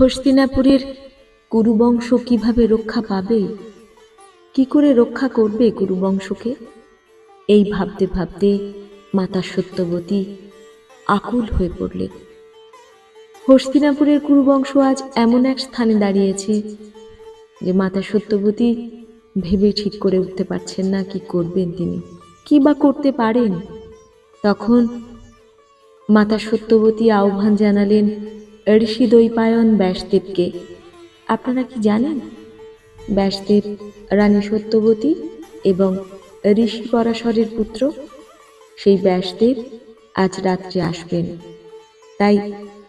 হস্তিনাপুরের কুরুবংশ কীভাবে রক্ষা পাবে? কি করে রক্ষা করবে কুরুবংশকে? এই ভাবতে ভাবতে মাতা সত্যবতী আকুল হয়ে পড়লেন। হস্তিনাপুরের কুরুবংশ আজ এমন এক স্থানে দাঁড়িয়েছে যে মাতা সত্যবতী ভেবে ঠিক করে উঠতে পারছেন না কি করবেন তিনি। কি বা করতে পারেন? তখন মাতা সত্যবতী আহ্বান জানালেন ঋষি দৈপায়ন ব্যাসদেবকে। আপনারা কি জানেন? ব্যাসদেব রানী সত্যবতী এবং ঋষি পরাশরের পুত্র। সেই ব্যাসদেব আজ রাত্রে আসবেন। তাই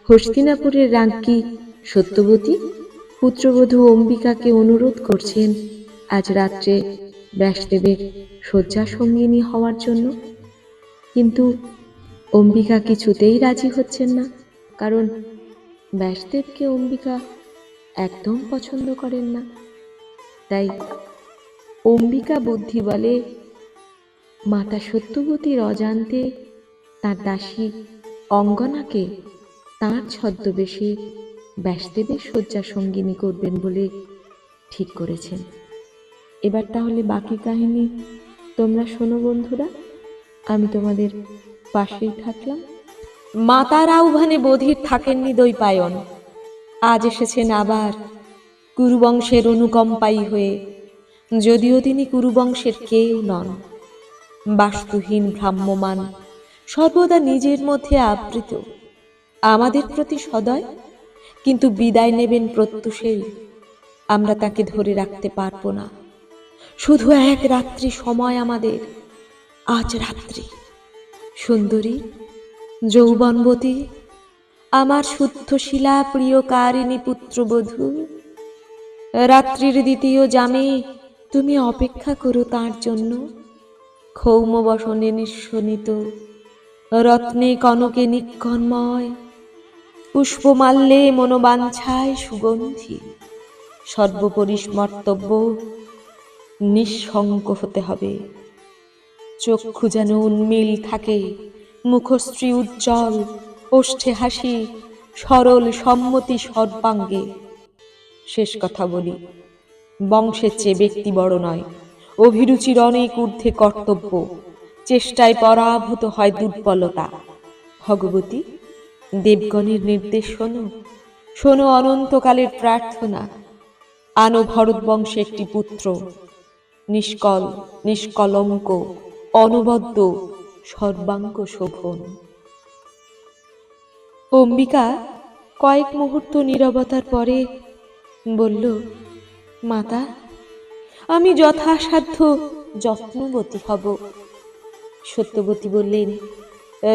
হস্তিনাপুরের রাজ্ঞী সত্যবতী, পুত্রবধূ অম্বিকাকে অনুরোধ করছেন আজ রাত্রে ব্যাসদেবের শয্যা সঙ্গিনী হওয়ার জন্য। কিন্তু অম্বিকা কিছুতেই রাজি হচ্ছেন না, কারণ ব্যাসদেবকে অম্বিকা একদম পছন্দ করেন না। তাই অম্বিকা বুদ্ধি বলে মাতা সত্যবতীর অজান্তে তার দাসী অঙ্গনাকে তাঁর ছদ্মবেশে ব্যাসদেবের শয্যা সঙ্গিনী করবেন বলে ঠিক করেছেন। এবার তাহলে বাকি কাহিনী তোমরা শোনো বন্ধুরা। আমি তোমাদের পাশেই থাকলাম। মাতার আহ্বানে বধির থাকেননি দৈপায়ন। আজ এসেছেন আবার কুরুবংশের অনুকম্পায়ী হয়ে। যদিও তিনি কুরুবংশের কেউ নন। বাস্তুহীন ভ্রাম্যমান সর্বদা নিজের মধ্যে আবৃত। আমাদের প্রতি সদয়, কিন্তু বিদায় নেবেন প্রত্যুষেই। আমরা তাকে ধরে রাখতে পারব না। শুধু এক রাত্রি সময় আমাদের, আজ রাত্রি। সুন্দরী যৌবনবতী, আমার শুদ্ধ শিলা প্রিয়কারিণী পুত্রবধূ। রাত্রির দ্বিতীয় জামে তুমি অপেক্ষা করো তার জন্য। ক্ষৌম বসনে রত্নে কনকে নিক্ষণময় পুষ্পমাল্যে মনোবাঞ্ছায় সুগন্ধি। সর্বোপরি স্মর্তব্য, নিঃসঙ্ক হতে হবে। চক্ষু যেন উন্মিল থাকে মুখশ্রী উজ্জ্বল, ওষ্ঠে হাসি, সরল সম্মতি সর্বাঙ্গে। শেষ কথা বলি, বংশের চেয়ে ব্যক্তি বড় নয়, অভিরুচির অনেক ঊর্ধ্বে কর্তব্য, চেষ্টায় পরাভূত হয় দুর্বলতা। ভগবতী, দেবগণের নির্দেশ শোনো শোনো অনন্তকালের প্রার্থনা। আনো ভরত বংশে একটি পুত্র, নিষ্কল, নিষ্কলঙ্ক, অনবদ্য সর্বাঙ্গ শোভন। অম্বিকা কয়েক মুহূর্ত নীরবতার পরে বলল, মাতা, আমি যথাসাধ্য যত্নবতী হব। সত্যবতী বললেন,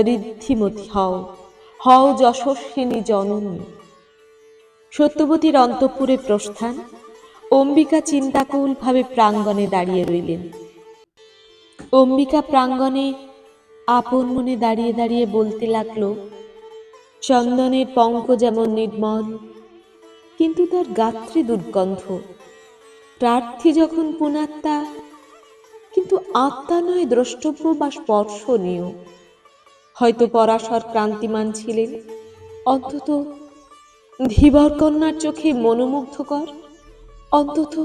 ঋদ্ধিমতী হও হও যশস্বিনী জননী। সত্যবতীর অন্তঃপুরে প্রস্থান, অম্বিকা চিন্তাকুলভাবে প্রাঙ্গণে দাঁড়িয়ে রইলেন। অম্বিকা প্রাঙ্গণে আপন মনে দাঁড়িয়ে দাঁড়িয়ে বলতে লাগল, চন্দনের পঙ্ক যেমন নির্মল, কিন্তু তার গাত্রে দুর্গন্ধ। প্রার্থী যখন পুনাত্মা, কিন্তু আত্মা নয় দ্রষ্টব্য বা স্পর্শনীয়। হয়তো পরাশর ক্রান্তিমান ছিলেন, অন্তত ধীবর কন্যার চোখে মনোমুগ্ধকর, অন্তত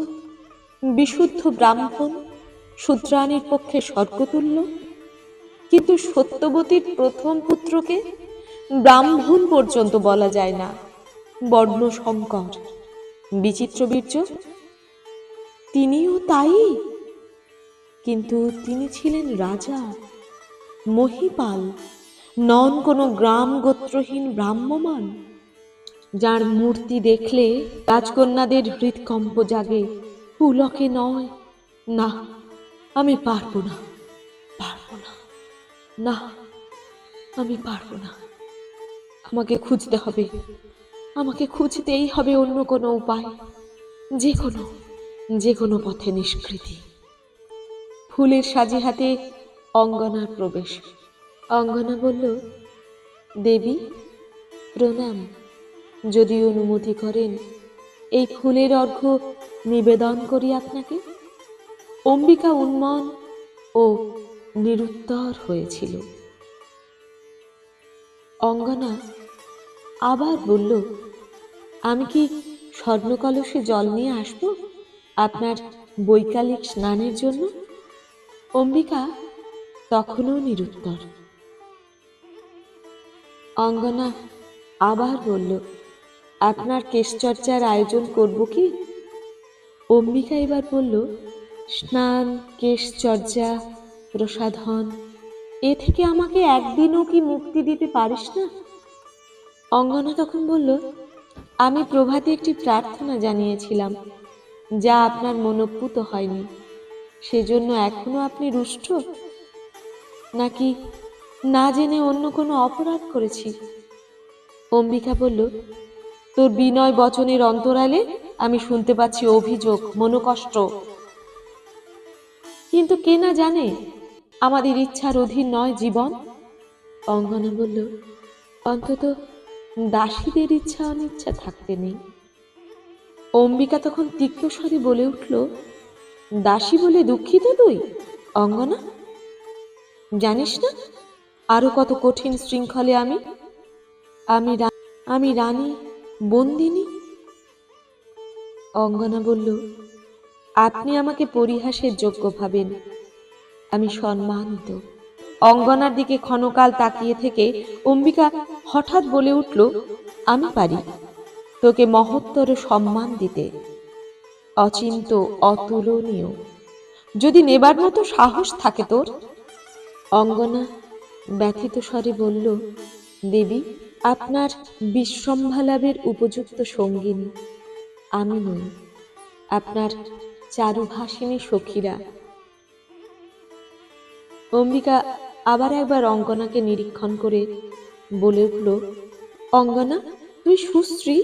বিশুদ্ধ ব্রাহ্মণ, শূদ্রাণীর পক্ষে স্বর্গতুল্য। কিন্তু সত্যবতীর প্রথম পুত্রকে ব্রাহ্মণ পর্যন্ত বলা যায় না। বর্ণ সংকর, বিচিত্র বীর্য, তিনিও তাই। কিন্তু তিনি ছিলেন রাজা, মহিপাল, নন কোনো গ্রাম গোত্রহীন ব্রাহ্মমান, যার মূর্তি দেখলে রাজকন্যাদের হৃদকম্প জাগে। পুলকে নয়, না, আমি পারব না। না, আমি পারব না। আমাকে খুঁজতে হবে। আমাকে খুঁজতেই হবে অন্য কোনো উপায়। যে কোনো যে কোনো পথে নিষ্কৃতি। ফুলের সাজি হাতে অঙ্গনার প্রবেশ। অঙ্গনা বলল, দেবী, প্রণাম। যদি অনুমতি করেন, এই ফুলের অর্ঘ্য নিবেদন করি আপনাকে। অম্বিকা উন্মন ও নিরুত্তর হয়েছিল। অঙ্গনা আবার বলল, আমি কি স্বর্ণকলসে জল নিয়ে আসব আপনার বৈকালিক স্নানের জন্য? অম্বিকা তখনও নিরুত্তর। অঙ্গনা আবার বলল, আপনার কেশচর্চার আয়োজন করব কি? অম্বিকা এবার বলল, স্নান কেশচর্যা প্রসাধন, এ থেকে আমাকে একদিনও কি মুক্তি দিতে পারিস না? অঙ্গনা তখন বলল, আমি প্রভাতে একটি প্রার্থনা জানিয়েছিলাম, যা আপনার মনোপুত হয়নি। সেজন্য এখনও আপনি রুষ্ট? নাকি না জেনে অন্য কোনো অপরাধ করেছি? অম্বিকা বলল, তোর বিনয় বচনের অন্তরালে আমি শুনতে পাচ্ছি অভিযোগ, মনোকষ্ট। কিন্তু কে না জানে আমাদের ইচ্ছার অধীন নয় জীবন? অঙ্গনা বলল, অন্তত দাসীদের ইচ্ছা অনিচ্ছা থাকতে নেই। অম্বিকা তখন তীক্ষ্ণ স্বরে বলে উঠল, দাসী বলে দুঃখিত তুই, অঙ্গনা? জানিস না, আরও কত কঠিন শৃঙ্খলে আমি? আমি আমি রানী, বন্দিনী? অঙ্গনা বলল, আপনি আমাকে পরিহাসের যোগ্য ভাবেন। আমি সম্মানিত। অঙ্গনার দিকে ক্ষণকাল তাকিয়ে থেকে অম্বিকা হঠাৎ বলে উঠল, আমি পারি। তোকে মহত্তর সম্মান দিতে। অচিন্ত, অতুলনীয়। যদি নেবার মতো সাহস থাকে তোর? অঙ্গনা ব্যথিত স্বরে বলল, দেবী, আপনার বিশ্বম্ভালাভের উপযুক্ত সঙ্গিনী। আমি নই। আপনার চারুভাসিনী সখীরা অম্বিকা আবার একবার অঙ্গনাকে নিরীক্ষণ করে বলে উঠল, অঙ্গনা, তুই সুশ্রী?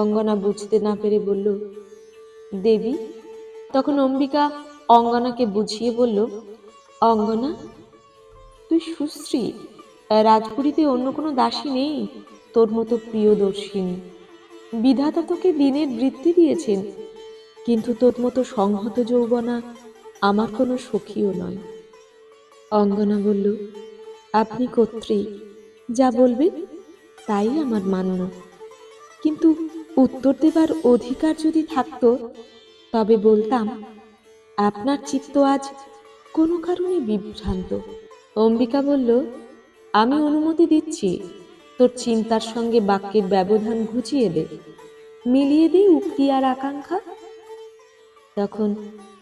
অঙ্গনা বুঝতে না পেরে বলল, দেবী। তখন অম্বিকা অঙ্গনাকে বুঝিয়ে বলল, অঙ্গনা, তুই সুশ্রী। রাজপুরীতে অন্য কোনো দাসী নেই তোর মতো প্রিয়দর্শিনী। বিধাতা তোকে দিনের বৃত্তি দিয়েছেন, কিন্তু তোর মতো সংহত যৌবনা আমার কোনো সখীও নয়। অঙ্গনা বলল আপনি কর্ত্রী, যা বলবেন তাই আমার মান্য। কিন্তু উত্তর দেবার অধিকার যদি থাকতো, তবে বলতাম, আপনার চিত্ত আজ কোনো কারণে বিভ্রান্ত। অম্বিকা বলল, আমি অনুমতি দিচ্ছি, তোর চিন্তার সঙ্গে বাক্যের ব্যবধান ঘুচিয়ে দে, মিলিয়ে দে উক্তি আর আকাঙ্ক্ষা। তখন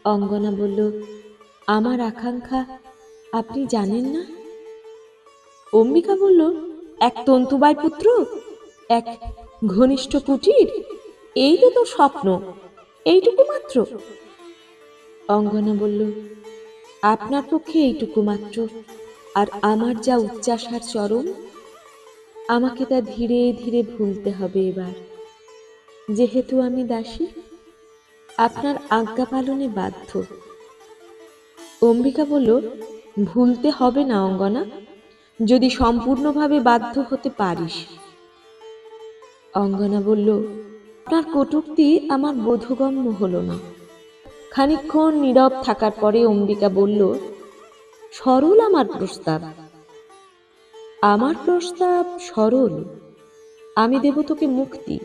অঙ্গনা বলল, আমার আকাঙ্ক্ষা আপনি জানেন না? অম্বিকা বলল, এক তন্তুবাই পুত্র, এক ঘনিষ্ঠ কুটির, এই তো তোর স্বপ্ন, এইটুকু মাত্র। অঙ্গনা বলল, আপনার পক্ষে এইটুকু মাত্র, আর আমার যা উচ্চাসার চরম আমাকে তা ধীরে ধীরে ভুলতে হবে এবার। যেহেতু আমি দাসী, আপনার আজ্ঞা পালনে বাধ্য। অম্বিকা বলল ভুলতে হবে না, অঙ্গনা। যদি সম্পূর্ণভাবে বাধ্য হতে পারিস। অঙ্গনা বলল, আপনার কটূক্তি আমার বোধগম্য হলো না। খানিকক্ষণ নীরব থাকার পরে অম্বিকা বলল, সরল আমার প্রস্তাব। আমার প্রস্তাব সরল। আমি দেব তোকে মুক্তি।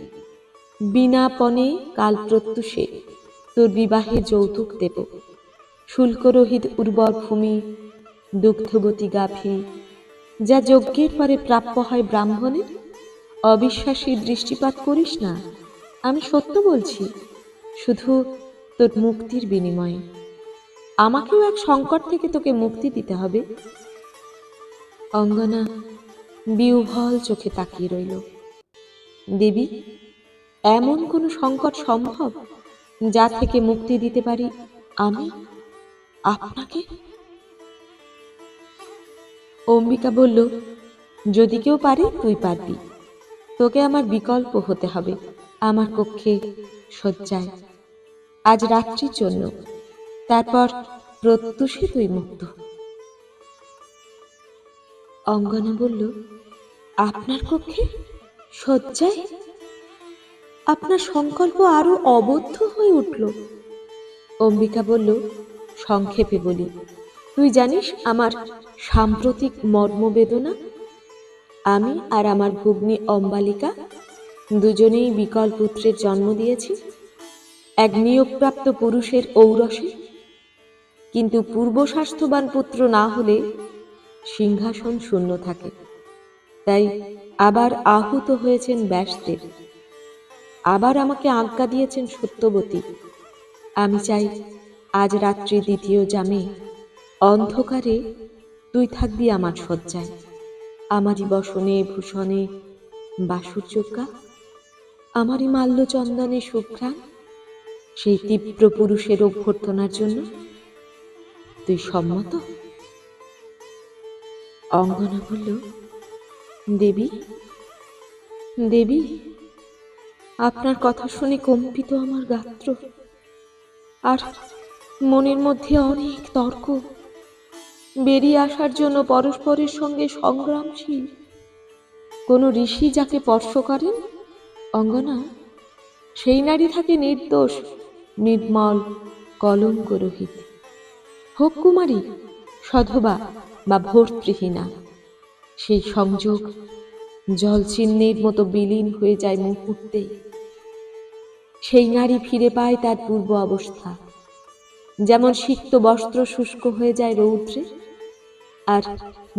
বিনা পণে কাল প্রত্যুষে। তোর বিবাহে যৌতুক দেব। শুল্করহিত উর্বর ভূমি দুগ্ধবতী গাভী, যা যজ্ঞের পরে প্রাপ্য হয় ব্রাহ্মণের? অবিশ্বাসী দৃষ্টিপাত করিস না। আমি সত্য বলছি, শুধু তোর মুক্তির বিনিময়ে। আমাকেও এক সংকট থেকে তোকে মুক্তি দিতে হবে। অঙ্গনা বিউভল চোখে তাকিয়ে রইল। দেবী, এমন কোনো সংকট সম্ভব যা থেকে মুক্তি দিতে পারি আমি আপনাকে? অম্বিকা বলল, যদি কেউ পারে, তুই পারবি। তোকে আমার বিকল্প হতে হবে। আমার কক্ষে শয্যায়। আজ রাত্রির জন্য। তারপর প্রত্যুষে তুই মুক্ত। অঙ্গনা বলল, আপনার কক্ষে শয্যায়? আপনার সংকল্প আরও অবদ্ধ হয়ে উঠল। অম্বিকা বলল, সংক্ষেপে বলি। তুই জানিস, আমার সাম্প্রতিক মর্মবেদনা আমি আর আমার ভগ্নী অম্বালিকা দুজনেই বিকল পুত্রের জন্ম দিয়েছি। এক নিয়োগপ্রাপ্ত পুরুষের ঔরসে। কিন্তু পূর্ব স্বাস্থ্যবান পুত্র না হলে সিংহাসন শূন্য থাকে। তাই আবার আহুত হয়েছেন ব্যাসদেব আবার আমাকে আজ্ঞা দিয়েছেন সত্যবতী। আমি চাই আজ রাত্রি দ্বিতীয় জামে অন্ধকারে তুই থাকবি আমার শয্যায়। আমারই বসনে, ভূষণে বাসুর্যজ্ঞা আমারই মাল্যচন্দনে শুভ্রাণ সেই তীব্র পুরুষের অভ্যর্থনার জন্য তুই সম্মত? অঙ্গনা বলল, দেবী দেবী, আপনার কথা শুনে কম্পিত আমার গাত্র। আর মনের মধ্যে অনেক তর্ক বেরিয়ে আসার জন্য পরস্পরের সঙ্গে সংগ্রামশীল। কোনো ঋষি যাকে স্পর্শ করেন? অঙ্গনা? সেই নারী থাকে নির্দোষ, নির্মল কলঙ্ক রহিত হোক কুমারী, সধবা বা ভর্তৃহীনা, সেই সংযোগ জল চিহ্নের মতো বিলীন হয়ে যায় মুহূর্তে সেই নারী ফিরে পায় তার পূর্ব অবস্থা। যেমন বস্ত্র শুষ্ক হয়ে যায় রৌদ্রে, আর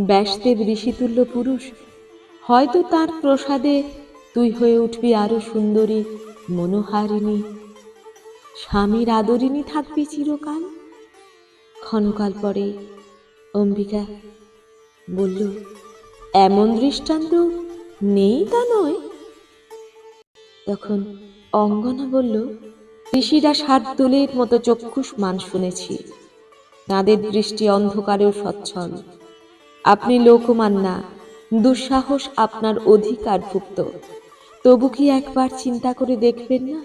ব্যাসদেব ঋষিতুল্য পুরুষ হয়তো তার প্রসাদে তুই হয়ে উঠবি আরও সুন্দরী, মনোহারিণী। স্বামীর আদরিণী থাকবি চিরকাল। ক্ষণকাল পরে অম্বিকা বলল, এমন দৃষ্টান্ত নেই তা নয়? তখন অঙ্গনা বলল ঋষিরা সাত তুলের মতো চক্ষুষ মান শুনেছি। তাদের দৃষ্টি অন্ধকারেও সচ্ছল। আপনি লোকমান্না দুঃসাহস আপনার অধিকারভুক্ত। তবু কি একবার চিন্তা করে দেখবেন না?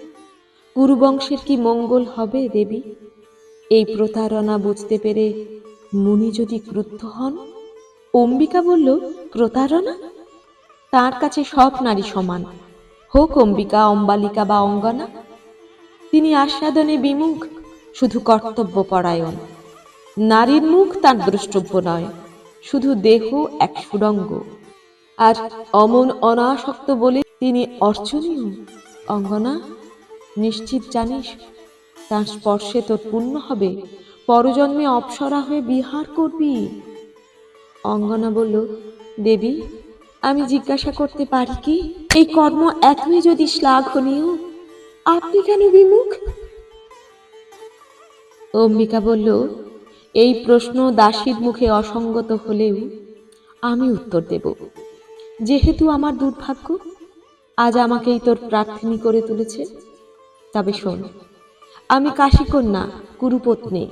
কুরুবংশের কি মঙ্গল হবে, দেবী? এই প্রতারণা বুঝতে পেরে মুনি যদি ক্রুদ্ধ হন? অম্বিকা বলল, প্রতারণা? তার কাছে সব নারী সমান। হোক অম্বিকা, অম্বালিকা বা অঙ্গনা তিনি আস্বাদনে বিমুখ, শুধু কর্তব্য পরায়ণ নারীর মুখ তার দ্রষ্টব্য নয়, শুধু দেহ এক সুরঙ্গ আর অমন অনাসক্ত বলে তিনি অর্চনীয়, অঙ্গনা, নিশ্চিত জানিস, তার স্পর্শে তোর পূর্ণ হবে, পরজন্মে অপসরা হয়ে বিহার করবি। অঙ্গনা বলল, দেবী, আমি জিজ্ঞাসা করতে পারি কি? এই কর্ম এতই যদি শ্লাঘনীয় আপনি কেন বিমুখ? অম্বিকা বলল, এই প্রশ্ন দাসীর মুখে অসঙ্গত হলেও আমি উত্তর দেব। যেহেতু আমার দুর্ভাগ্য, আজ আমাকেই তোর প্রার্থনী করে তুলেছে। তবে শোন, আমি কাশীকন্যা, কুরুপত্নী।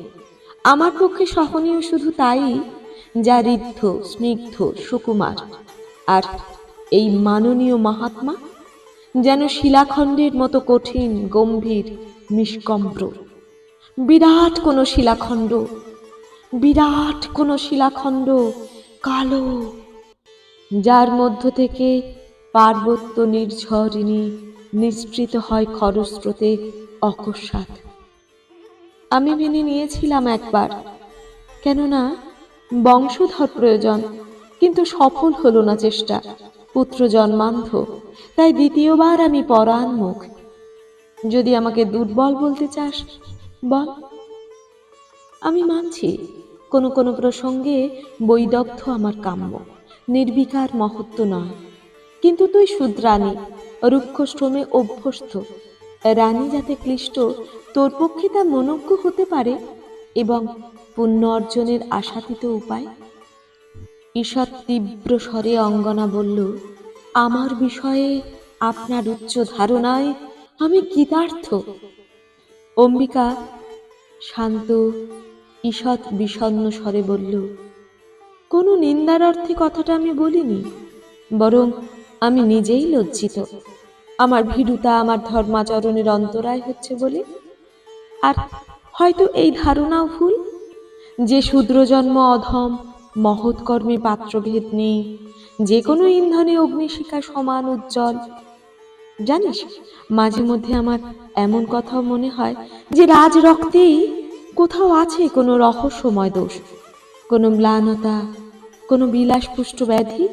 আমার পক্ষে সহনীয় শুধু তাই যা ঋদ্ধ, স্নিগ্ধ, সুকুমার, আর এই মাননীয় মহাত্মা যেন শিলাখণ্ডের মতো কঠিন, গম্ভীর, নিষ্কম্প্র। বিরাট কোনো শিলাখণ্ড, বিরাট কোনো শিলাখণ্ড কালো। যার মধ্য থেকে পার্বত্য নির্ঝরিণী নিঃসৃত হয় খরস্রোতে অকস্মাৎ। আমি মেনে নিয়েছিলাম একবার। কেননা, বংশধর প্রয়োজন, কিন্তু সফল হলো না চেষ্টা। পুত্র জন্মান্ধ, তাই দ্বিতীয়বার আমি পরাণ মুখ। যদি আমাকে দুর্বল বলতে চাস, বল। আমি মানছি, কোনো কোনো প্রসঙ্গে বৈদগ্ধ আমার কাম্য, নির্বিকার মহত্ব নয়। কিন্তু তুই শুদ্রানী রুক্ষশ্রমে অভ্যস্ত, রানী যাতে ক্লিষ্ট, তোর পক্ষে তা মনজ্ঞ হতে পারে এবং পুণ্য অর্জনের আশাতীত উপায়? ঈষৎ তীব্র স্বরে অঙ্গনা বলল, আমার বিষয়ে আপনার উচ্চ ধারণায় আমি কৃতার্থ। অম্বিকা শান্ত, ঈষৎ বিষণ্ণ স্বরে বলল, কোনো নিন্দার অর্থে কথাটা আমি বলিনি, বরং আমি নিজেই লজ্জিত। আমার ভীরুতা আমার ধর্মাচরণের অন্তরায় হচ্ছে বলে। আর হয়তো এই ধারণাও ভুল? যে শূদ্রজন্ম অধম মহৎ কর্মে পাত্রভেদ নেই। যে কোনো ইন্ধনে অগ্নিশিখা সমান উজ্জ্বল। জানিস, মাঝে মধ্যে আমার এমন কথাও মনে হয় যে রাজ রক্তেই কোথাও আছে কোনো রহস্যময় দোষ। কোনো ম্লানতা, কোনো বিলাসপুষ্ট ব্যাধি।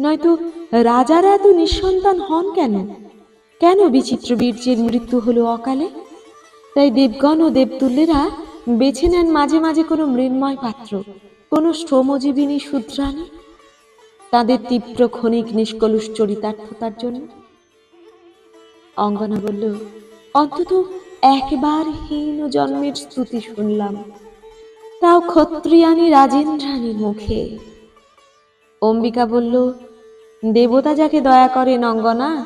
নয়তো রাজারা এত নিঃসন্তান হন কেন? কেন বিচিত্র বীর্যের মৃত্যু হলো অকালে? তাই দেবগণ ও দেবতুল্যেরা বেছে নেন মাঝে মাঝে কোনো মৃন্ময় পাত্র। কোনো শ্রমজীবিনী শূদ্রাণী তাদের তীব্র ক্ষণিক নিষ্কলুষ চরিতার্থতার জন্য? অঙ্গনা বলল, অন্তত একবার হীন জন্মের স্তুতি শুনলাম। তাও ক্ষত্রিয়ানী রাজেন্দ্রাণীর মুখে। অম্বিকা বলল, দেবতা যাকে দয়া করেন অঙ্গনা,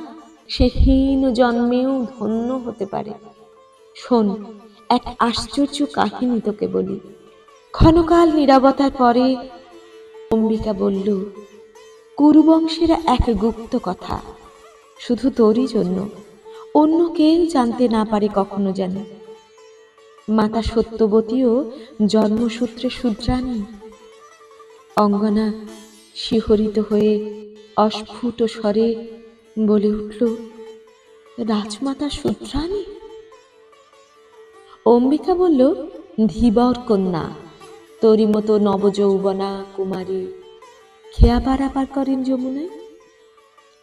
সে হীন জন্মেও ধন্য হতে পারে। শোন, এক আশ্চর্য কাহিনী তোকে বলি। ক্ষণকাল নীরবতার পরে অম্বিকা বলল, কুরুবংশের এক গুপ্ত কথা। শুধু তোরই জন্য। অন্য কেউ জানতে না পারে কখনো যেন। মাতা সত্যবতীও জন্মসূত্রে শূদ্রাণী। অঙ্গনা শিহরিত হয়ে অস্ফুট স্বরে বলে উঠল, রাজমাতা শূদ্রাণী? অম্বিকা বলল, ধীবর কন্যা। তোরই মতো নবযৌবনা কুমারী। খেয়া পারাপার করেন যমুনায়।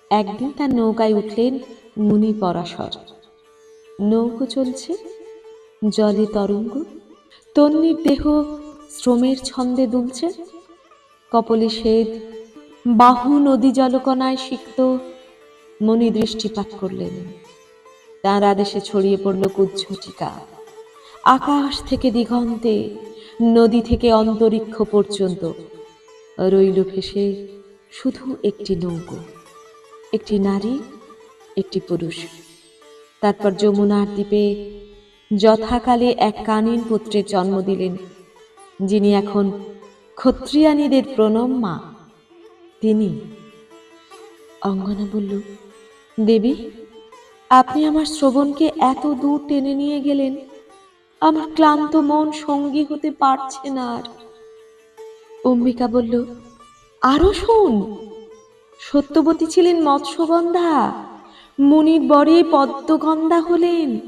একদিন তার নৌকায় উঠলেন মুনি পরাশর। নৌকো চলছে, জলে তরঙ্গ তন্নির দেহ শ্রমের ছন্দে দুলছে। কপলে শ্বেত বাহু নদী জলকণায় সিক্ত মনি দৃষ্টিপাত করলেন। তার আদেশে ছড়িয়ে পড়ল কুজ্ঝটিকা আকাশ থেকে দিগন্তে নদী থেকে অন্তরিক্ষ পর্যন্ত রইল ভেসে শুধু একটি নৌকো, একটি নারী, একটি পুরুষ। তারপর যমুনার দ্বীপে যথাকালে এক কানীন পুত্রের জন্ম দিলেন, যিনি এখন ক্ষত্রিয়ানীদের প্রণম মা। তিনি অঙ্গনা বলল দেবী, আপনি আমার শ্রবণকে এত দূর টেনে নিয়ে গেলেন আমার ক্লান্ত মন সঙ্গী হতে পারছে না আর। অম্বিকা বলল, আরও শোন। সত্যবতী ছিলেন মৎস্যগন্ধা। মুনির বরে পদ্মগন্ধা হলেন।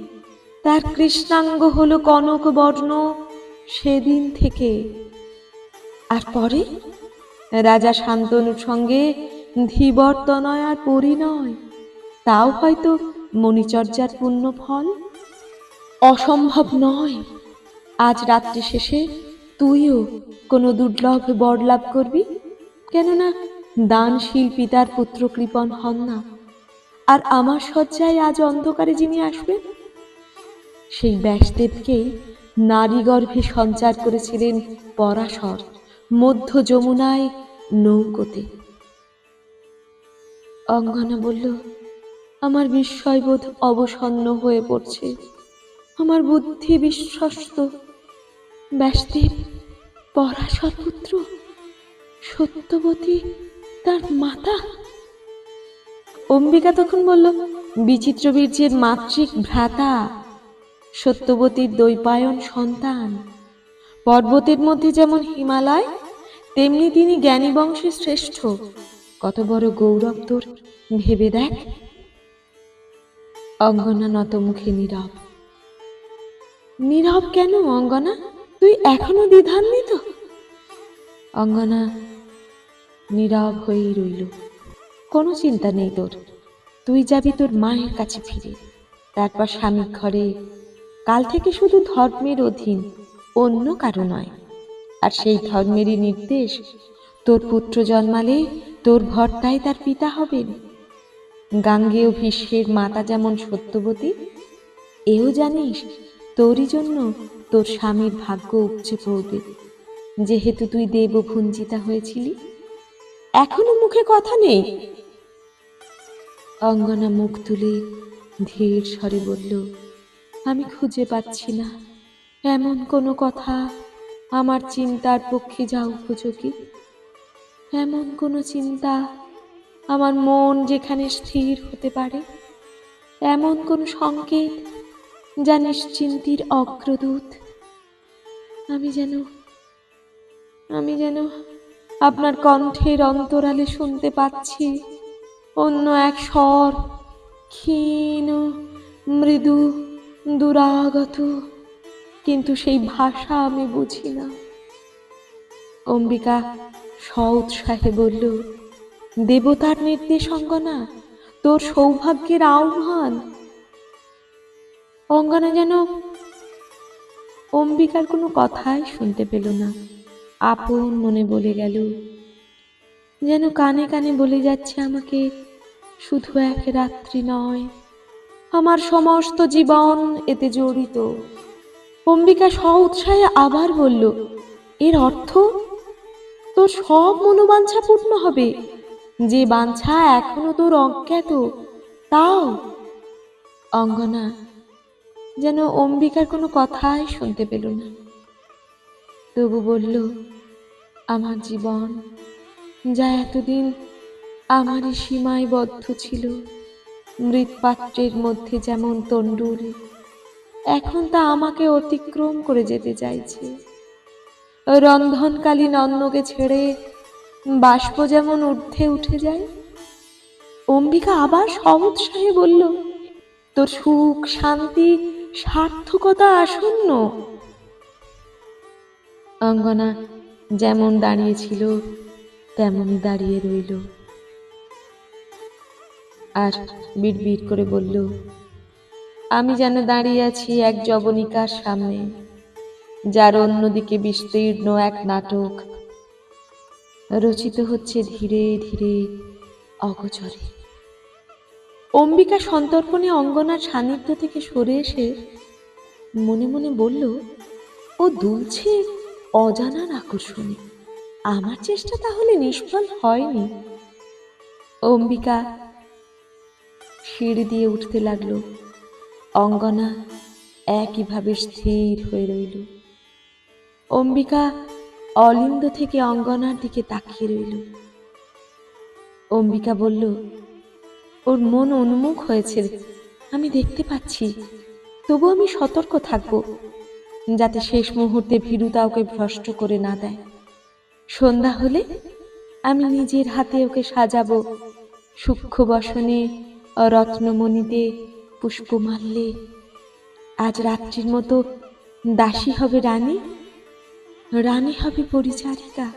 তার কৃষ্ণাঙ্গ হল কনক বর্ণ সেদিন থেকে। আর পরে? রাজা শান্তনুর সঙ্গে ধীবর্তনয় আর পরিণয়। তাও হয়তো মণিচর্যার পূর্ণ ফল? অসম্ভব নয়। আজ রাত্রি শেষে তুইও কোনো দুর্লভ বর লাভ করবি? কেননা দানশীল পিতার পুত্র কৃপণ হন না। আর আমার শয্যায় আজ অন্ধকারে যিনি আসবেন? সেই ব্যাসদেবকেই নারী গর্ভে সঞ্চার করেছিলেন পরাশর, মধ্য যমুনায় নৌকোতে। অঙ্গনা বলল, আমার বিস্ময়বোধ অবসন্ন হয়ে পড়ছে। আমার বুদ্ধি বিশ্বস্ত। ব্যাসদেব পরাশর পুত্র সত্যবতী তার মাতা। অম্বিকা তখন বলল, বিচিত্র বীর্যের মাতৃক ভ্রাতা, সত্যবতীর দৈপায়ন সন্তান। পর্বতের মধ্যে যেমন হিমালয়, তেমনি তিনি জ্ঞানী বংশে শ্রেষ্ঠ। কত বড় গৌরব তোর, ভেবে দেখ। অঙ্গনা নত মুখে নীরব। নীরব কেন, অঙ্গনা? তুই এখনও দ্বিধান্বিত? অঙ্গনা, নীরব হয়েই রইল। কোনো চিন্তা নেই তোর। তুই যাবি তোর মায়ের কাছে ফিরে। তারপর স্বামীর ঘরে। কাল থেকে শুধু ধর্মের অধীন, অন্য কারও নয়। আর সেই ধর্মেরই নির্দেশ, তোর পুত্র জন্মালে তোর ভর্তায় তার পিতা হবেন। গাঙ্গেয় ভীষ্মের মাতা যেমন সত্যবতী, এও জানিস তোরই জন্য তোর স্বামীর ভাগ্য উপচে পড়বে। যেহেতু তুই দেব দেবভুঞ্জিতা হয়েছিলি, এখনও মুখে কথা নেই। অঙ্গনা মুখ তুলে ধীর স্বরে বলল, আমি খুঁজে পাচ্ছি না। এমন কোনো কথা আমার চিন্তার পক্ষে যা উপযোগী? এমন কোনো চিন্তা আমার মন যেখানে স্থির হতে পারে? এমন কোনো সংকেত যা নিশ্চিন্তির অগ্রদূত। আমি যেন আমি যেন আপনার কণ্ঠের অন্তরালে শুনতে পাচ্ছি। অন্য এক স্বর, ক্ষীণ, মৃদু, দুরাগত, কিন্তু সেই ভাষা আমি বুঝি না। অম্বিকা স্ব উৎসাহে বলল, দেবতার নির্দেশ অঙ্গনা তোর সৌভাগ্যের আহ্বান। অঙ্গনা যেন অম্বিকার কোনো কথাই শুনতে পেল না। আপন মনে বলে গেল, যেন কানে কানে বলে যাচ্ছে আমাকে, শুধু এক রাত্রি নয়, আমার সমস্ত জীবন এতে জড়িত। অম্বিকা স্ব উৎসাহে আবার বলল, এর অর্থ? তোর সব মনোবাঞ্ছা পূর্ণ হবে। যে বাঞ্ছা এখনও তোর অজ্ঞাত, তাও। অঙ্গনা যেন অম্বিকার কোনো কথাই শুনতে পেল না। তবু বলল, আমার জীবন যা এতদিন আমারই সীমায় বদ্ধ ছিল, মৃৎপাত্রের মধ্যে যেমন তণ্ডুল, এখন তা আমাকে অতিক্রম করে যেতে চাইছে। রন্ধনকালীন অন্নকে ছেড়ে বাষ্প যেমন ঊর্ধ্বে উঠে যায়। অম্বিকা আবার সহৎসাহে বলল, তোর সুখ, শান্তি সার্থকতা আসন্ন। অঙ্গনা যেমন দাঁড়িয়েছিল, তেমনই দাঁড়িয়ে রইল। আর বিড়বিড় করে বলল, আমি যেন দাঁড়িয়ে আছি এক জবনিকার সামনে, যার অন্যদিকে বিস্তীর্ণ এক নাটক রচিত হচ্ছে ধীরে ধীরে অগচরে। অম্বিকা সন্তর্পণে অঙ্গনার সান্নিধ্য থেকে সরে এসে মনে মনে বলল, ও দুলছে অজানার আকর্ষণে। আমার চেষ্টা তাহলে নিষ্ফল হয়নি। অম্বিকা সিঁড়ি দিয়ে উঠতে লাগল। অঙ্গনা একইভাবে স্থির হয়ে রইল। অম্বিকা অলিন্দ থেকে অঙ্গনার দিকে তাকিয়ে রইল। অম্বিকা বলল ওর মন উন্মুখ হয়েছে। আমি দেখতে পাচ্ছি তবু আমি সতর্ক থাকব, যাতে শেষ মুহূর্তে ভীরুতা ওকে ভ্রষ্ট করে না দেয়। সন্ধ্যা হলে আমি নিজের হাতে ওকে সাজাবো, সূক্ষ্ম বসনে, রত্নমণিতে পুষ্প মারলে আজ রাত্রির মতো দাসী হবে রানী রানী হবে পরিচারিকা।